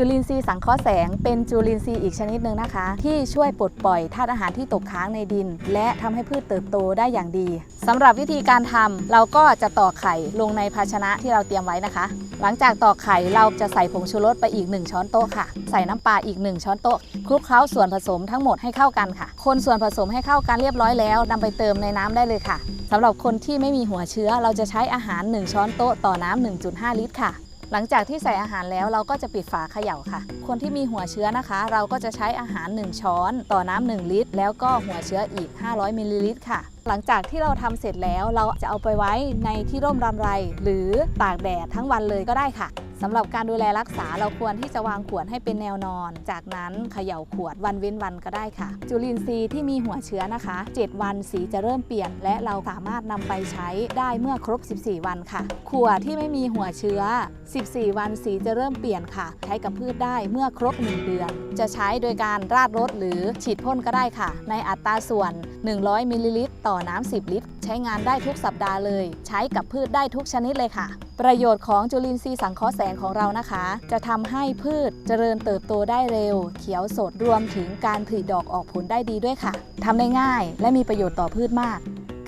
จุลินทรีย์สังเคราะห์แสง เป็นจุลินทรีย์อีกชนิดหนึ่งนะคะ ที่ช่วยปลดปล่อยธาตุอาหารที่ตกค้างในดิน และทำให้พืชเติบโตได้อย่างดีสำหรับวิธีการทำเราก็จะตอกไข่ลงในภาชนะที่เราเตรียมไว้นะคะ หลังจากตอกไข่เราจะใส่ผงชูรสไปอีก 1 ช้อนโต๊ะค่ะ ใส่น้ำปลาอีก 1 ช้อนโต๊ะคลุกเคล้าส่วนผสมทั้งหมดให้เข้ากันค่ะ คนส่วนผสมให้เข้ากันเรียบร้อยแล้วนำไปเติมในน้ำได้เลยค่ะสำหรับคนที่ไม่มีหัวเชื้อเราจะใช้อาหาร 1 ช้อนโต๊ะต่อน้ำ1.5 ลิตรค่ะ หลังจากที่ใส่อาหารแล้วเราก็จะปิดฝาเขย่าค่ะ คนที่มีหัวเชื้อนะคะ เราก็จะใช้อาหาร 1 ช้อน ต่อน้ำ1ลิตร แล้วก็หัวเชื้ออีก 500มิลลิลิตรค่ะ หลังจากที่เราทำเสร็จแล้วเราจะเอาไปไว้ในที่ร่มรำไร หรือตากแดดทั้งวันเลยก็ได้ค่ะ สำหรับการดูแลรักษาเราควรที่จะวางขวดให้เป็นแนวนอน จากนั้นเขย่าขวดวันเว้นวันก็ได้ค่ะ จุลินทรีย์ที่มีหัวเชื้อนะคะ 7 วันสีจะเริ่มเปลี่ยน และเราสามารถนำไปใช้ได้เมื่อครบ 14 วันค่ะ ขวดที่ไม่มีหัวเชื้อ 14 วันสีจะเริ่มเปลี่ยนค่ะ ใช้กับพืชได้เมื่อครบ 1 เดือน จะใช้โดยการราดรดหรือฉีดพ่นก็ได้ค่ะ ในอัตราส่วน 100มิลลิลิตรต่อน้ำ10 ลิตร ใช้งานได้ทุกสัปดาห์เลย ใช้กับพืชได้ทุกชนิดเลยค่ะ ประโยชน์ของจุลินทรีย์สังเคราะห์แสงของเรานะคะ จะทำให้พืชเจริญเติบโตได้เร็ว เขียวสดรวมถึงการผลิดอกออกผลได้ดีด้วยค่ะทำได้ง่ายและมีประโยชน์ต่อพืชมาก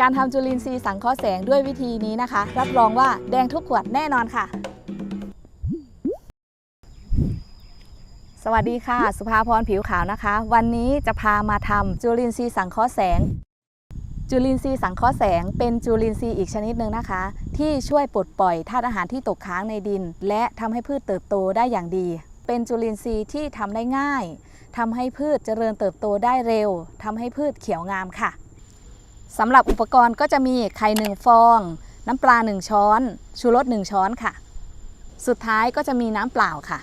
การทำจุลินทรีย์สังเคราะห์แสงด้วยวิธีนี้นะคะ รับรองว่าแดงทุกขวดแน่นอนค่ะ สวัสดีค่ะ สุภาพรผิวขาวนะคะ วันนี้จะพามาทำจุลินทรีย์สังเคราะห์แสง จุลินทรีย์สังเคราะห์แสง เป็นจุลินทรีย์อีกชนิดหนึ่งนะคะ ที่ช่วยปลดปล่อยธาตุอาหารที่ตกค้างในดิน และทำให้พืชเติบโตได้อย่างดี เป็นจุลินทรีย์ที่ทำได้ง่ายทำให้พืชเจริญเติบโตได้เร็วทำให้พืชเขียวงามค่ะสำหรับอุปกรณ์ก็จะมีไข่หนึ่งฟอง น้ำปลาหนึ่งช้อน ชูรสหนึ่งช้อนค่ะ สุดท้ายก็จะมีน้ำเปล่าค่ะ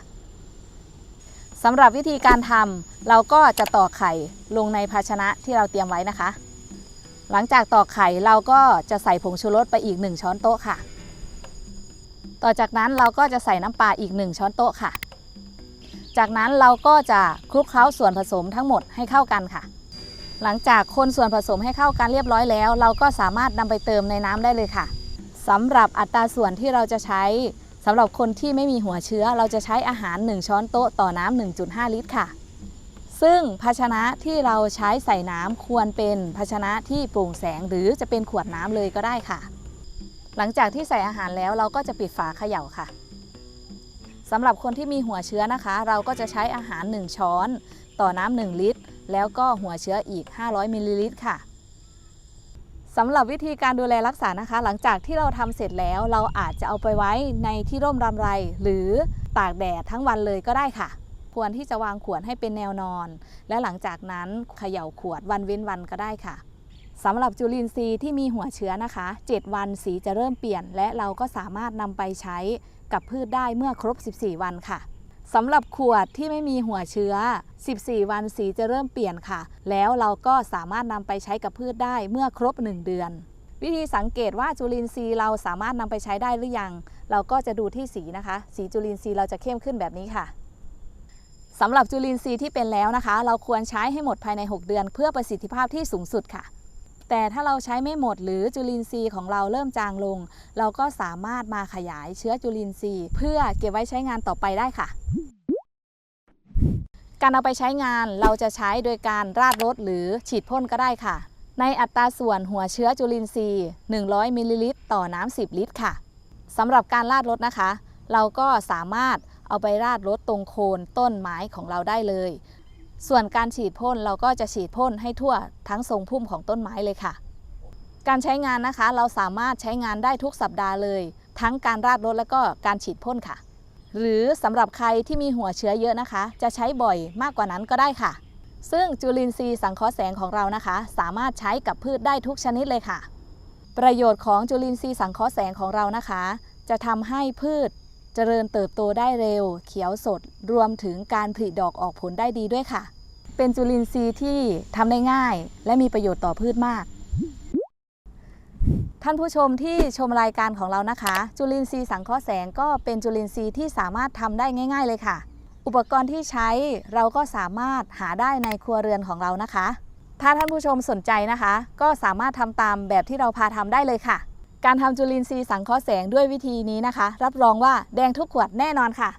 สำหรับวิธีการทำเราก็จะตอกไข่ลงในภาชนะที่เราเตรียมไว้นะคะ หลังจากตอกไข่เราก็จะใส่ผงชูรสไปอีก 1 ช้อนโต๊ะค่ะ ต่อจากนั้นเราก็จะใส่น้ำปลาอีก 1 ช้อนโต๊ะค่ะ จากนั้นเราก็จะคลุกเคล้าส่วนผสมทั้งหมดให้เข้ากันค่ะ หลังจากคนส่วนผสมให้เข้ากันเรียบร้อยแล้ว เราก็สามารถนำไปเติมในน้ำได้เลยค่ะสำหรับอัตราส่วนที่เราจะใช้สำหรับคนที่ไม่มีหัวเชื้อ เราจะใช้อาหาร 1 ช้อนโต๊ะต่อน้ำ1.5 ลิตรค่ะ ซึ่งภาชนะที่เราใช้ใส่น้ำควรเป็นภาชนะที่โปร่งแสงหรือจะเป็นขวดน้ำเลยก็ได้ค่ะ หลังจากที่ใส่อาหารแล้วเราก็จะปิดฝาเขย่าค่ะสำหรับคนที่มีหัวเชื้อนะคะ เราก็จะใช้อาหาร 1 ช้อน ต่อน้ำ1ลิตร แล้วก็หัวเชื้ออีก 500มิลลิลิตรค่ะสำหรับวิธีการดูแลรักษานะคะ หลังจากที่เราทำเสร็จแล้วเราอาจจะเอาไปไว้ในที่ร่มรำไร หรือตากแดดทั้งวันเลยก็ได้ค่ะ ควรที่จะวางขวดให้เป็นแนวนอน และหลังจากนั้นเขย่าขวดวันเว้นวันก็ได้ค่ะสำหรับจุลินทรีย์ที่มีหัวเชื้อนะคะ 7 วันสีจะเริ่มเปลี่ยน และเราก็สามารถนำไปใช้กับพืชได้เมื่อครบ 14 วันค่ะสำหรับขวดที่ไม่มีหัวเชื้อ 14 วันสีจะเริ่มเปลี่ยนค่ะ แล้วเราก็สามารถนำไปใช้กับพืชได้เมื่อครบ 1 เดือน วิธีสังเกตว่าจุลินทรีย์เราสามารถนำไปใช้ได้หรือยัง เราก็จะดูที่สีนะคะ สีจุลินทรีย์เราจะเข้มขึ้นแบบนี้ค่ะ สำหรับจุลินทรีย์ที่เป็นแล้วนะคะ เราควรใช้ให้หมดภายใน 6 เดือน เพื่อประสิทธิภาพที่สูงสุดค่ะ แต่ถ้าเราใช้ไม่หมดหรือจุลินทรีย์ของเราเริ่มจางลง เราก็สามารถมาขยายเชื้อจุลินทรีย์ เพื่อเก็บไว้ใช้งานต่อไปได้ค่ะ การเอาไปใช้งานเราจะใช้โดยการราดรดหรือฉีดพ่นก็ได้ค่ะ ในอัตราส่วนหัวเชื้อจุลินทรีย์ 100มิลลิลิตรต่อน้ำ10 ลิตรค่ะสำหรับการราดรดนะคะ เราก็สามารถ เอาไปราดรดตรงโคนต้นไม้ของเราได้เลย ส่วนการฉีดพ่นเราก็จะฉีดพ่นให้ทั่วทั้งทรงพุ่มของต้นไม้เลยค่ะ การใช้งานนะคะเราสามารถใช้งานได้ทุกสัปดาห์เลย ทั้งการราดรดและก็การฉีดพ่นค่ะ หรือสำหรับใครที่มีหัวเชื้อเยอะนะคะ จะใช้บ่อยมากกว่านั้นก็ได้ค่ะ ซึ่งจุลินทรีย์สังเคราะห์แสงของเรานะคะ สามารถใช้กับพืชได้ทุกชนิดเลยค่ะประโยชน์ของจุลินทรีย์สังเคราะห์แสงของเรานะคะ จะทำให้พืช เจริญเติบโตได้เร็ว เขียวสด รวมถึงการผลิดอกออกผลได้ดีด้วยค่ะ เป็นจุลินทรีย์ที่ทำได้ง่าย และมีประโยชน์ต่อพืชมาก ท่านผู้ชมที่ชมรายการของเรานะคะ จุลินทรีย์สังเคราะห์แสงก็เป็นจุลินทรีย์ที่สามารถทำได้ง่าย ๆ เลยค่ะ อุปกรณ์ที่ใช้เราก็สามารถหาได้ในครัวเรือนของเรานะคะ ถ้าท่านผู้ชมสนใจนะคะ ก็สามารถทำตามแบบที่เราพาทำได้เลยค่ะ การทำจุลินทรีย์สังเคราะห์แสงด้วยวิธีนี้นะคะ รับรองว่าแดงทุกขวดแน่นอนค่ะ